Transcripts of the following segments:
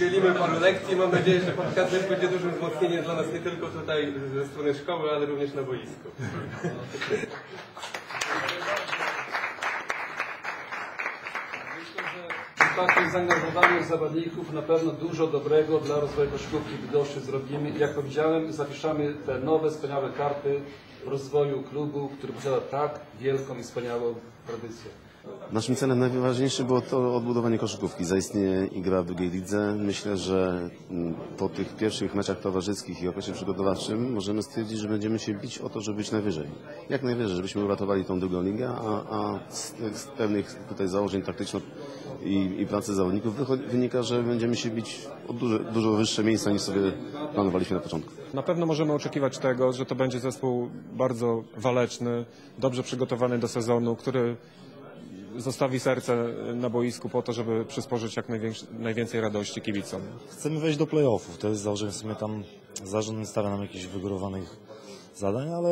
udzielimy paru lekcji. Mam nadzieję, że podcast też będzie dużym wzmocnieniem dla nas nie tylko tutaj ze strony szkoły, ale również na boisku. Przy takim zaangażowaniu zawodników na pewno dużo dobrego dla rozwoju koszykówki Bydgoszczy zrobimy. Jak powiedziałem, zapiszamy te nowe, wspaniałe karty rozwoju klubu, który posiada tak wielką i wspaniałą tradycję. Naszym celem najważniejszym było to odbudowanie koszykówki, zaistnienie i gra w drugiej lidze. Myślę, że mm, po tych pierwszych meczach towarzyskich i okresie przygotowawczym możemy stwierdzić, że będziemy się bić o to, żeby być najwyżej. Jak najwyżej, żebyśmy uratowali tą drugą ligę, a, a z, z pewnych tutaj założeń taktyczno i, i pracy zawodników wynika, że będziemy się bić o dużo, dużo wyższe miejsca niż sobie planowaliśmy na początku. Na pewno możemy oczekiwać tego, że to będzie zespół bardzo waleczny, dobrze przygotowany do sezonu, który zostawi serce na boisku po to, żeby przysporzyć jak najwięcej radości kibicom. Chcemy wejść do playoffów. To jest założenie w sumie tam zarząd nie stawia nam jakichś wygórowanych zadań, ale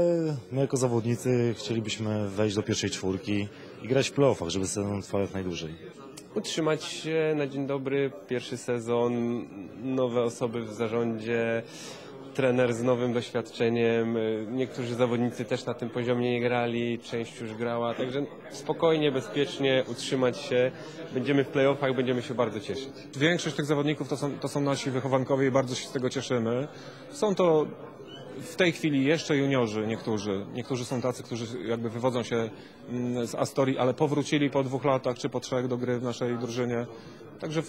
my jako zawodnicy chcielibyśmy wejść do pierwszej czwórki i grać w playoffach, żeby sezon trwał jak najdłużej. Utrzymać się na dzień dobry, pierwszy sezon, nowe osoby w zarządzie, trener z nowym doświadczeniem. y, Niektórzy zawodnicy też na tym poziomie nie grali, część już grała, także spokojnie, bezpiecznie utrzymać się. Będziemy w playoffach, będziemy się bardzo cieszyć. Większość tych zawodników to są, to są nasi wychowankowie i bardzo się z tego cieszymy. Są to w tej chwili jeszcze juniorzy niektórzy. Niektórzy są tacy, którzy jakby wywodzą się mm, z Astorii, ale powrócili po dwóch latach czy po trzech do gry w naszej drużynie. Także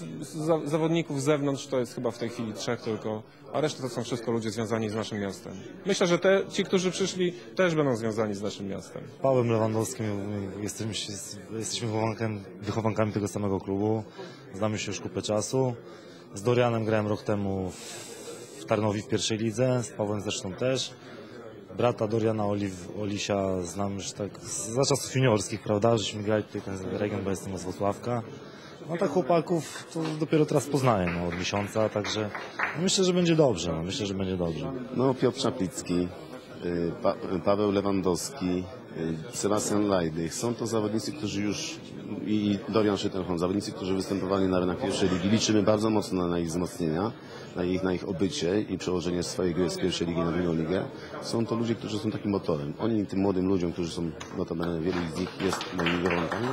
zawodników z zewnątrz to jest chyba w tej chwili trzech tylko, a reszta to są wszystko ludzie związani z naszym miastem. Myślę, że te, ci, którzy przyszli, też będą związani z naszym miastem. Pawłem Lewandowskim jesteśmy, jesteśmy wychowankami tego samego klubu. Znamy się już kupę czasu. Z Dorianem grałem rok temu w Tarnowi w pierwszej lidze, z Pawłem zresztą też. Brata Doriana Oliw, Olisia znam już tak za czasów juniorskich, prawda? Żeśmy grali tutaj ten region, bo jestem z Wrocławka. No tak chłopaków to dopiero teraz poznaję no, od miesiąca, także no, myślę, że będzie dobrze. No, myślę, że będzie dobrze. No, Piotr Czaplicki, y, pa, Paweł Lewandowski, Sebastian Lajdych. Są to zawodnicy, którzy już i Dorian Szytelhon, zawodnicy, którzy występowali na arenach pierwszej ligi. Liczymy bardzo mocno na ich wzmocnienia, na ich, na ich obycie i przełożenie swojej gry z pierwszej ligi na drugą ligę. Są to ludzie, którzy są takim motorem. Oni tym młodym ludziom, którzy są, notabene wielu z nich jest moimi wychowankami,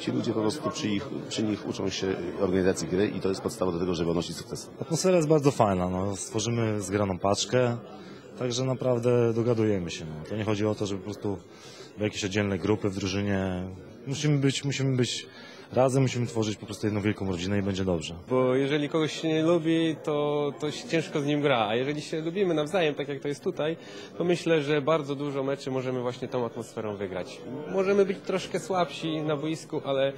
ci ludzie po prostu przy, przy nich uczą się organizacji gry i to jest podstawa do tego, żeby odnosić sukces. Atmosfera jest bardzo fajna. No. Stworzymy zgraną paczkę, także naprawdę dogadujemy się. No. To nie chodzi o to, żeby po prostu były jakieś oddzielne grupy w drużynie. Musimy być, musimy być razem, musimy tworzyć po prostu jedną wielką rodzinę i będzie dobrze. Bo jeżeli kogoś się nie lubi, to, to się ciężko z nim gra, a jeżeli się lubimy nawzajem, tak jak to jest tutaj, to myślę, że bardzo dużo meczy możemy właśnie tą atmosferą wygrać. Możemy być troszkę słabsi na boisku, ale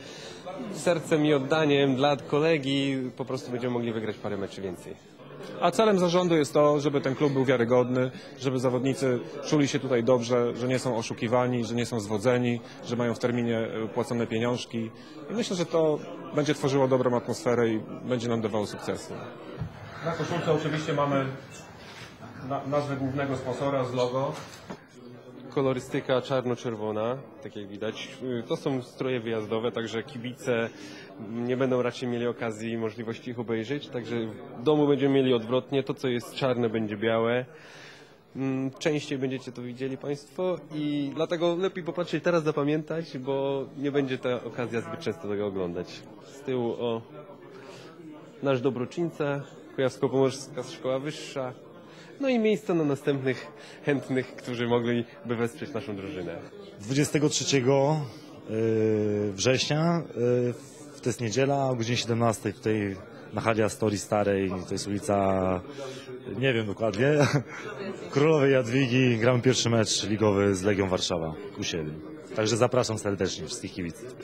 sercem i oddaniem dla kolegi po prostu będziemy mogli wygrać parę meczy więcej. A celem zarządu jest to, żeby ten klub był wiarygodny, żeby zawodnicy czuli się tutaj dobrze, że nie są oszukiwani, że nie są zwodzeni, że mają w terminie e, płacone pieniążki. I myślę, że to będzie tworzyło dobrą atmosferę i będzie nam dawało sukcesy. Na koszulce oczywiście mamy na, nazwę głównego sponsora z logo. Kolorystyka czarno-czerwona, tak jak widać. Y, To są stroje wyjazdowe, także kibice nie będą raczej mieli okazji i możliwości ich obejrzeć, także w domu będziemy mieli odwrotnie. To, co jest czarne, będzie białe. Mm, Częściej będziecie to widzieli Państwo i dlatego lepiej popatrzeć teraz, zapamiętać, bo nie będzie ta okazja zbyt często tego oglądać. Z tyłu o nasz Dobroczyńca, Kujawsko-Pomorska Szkoła Wyższa, no i miejsce na następnych chętnych, którzy mogliby wesprzeć naszą drużynę. 23 y, września, y, to jest niedziela, o godzinie 17 tutaj na hali Astorii Starej, to jest ulica, nie wiem dokładnie, Królowej Jadwigi, gramy pierwszy mecz ligowy z Legią Warszawa u siebie. Także zapraszam serdecznie wszystkich kibiców.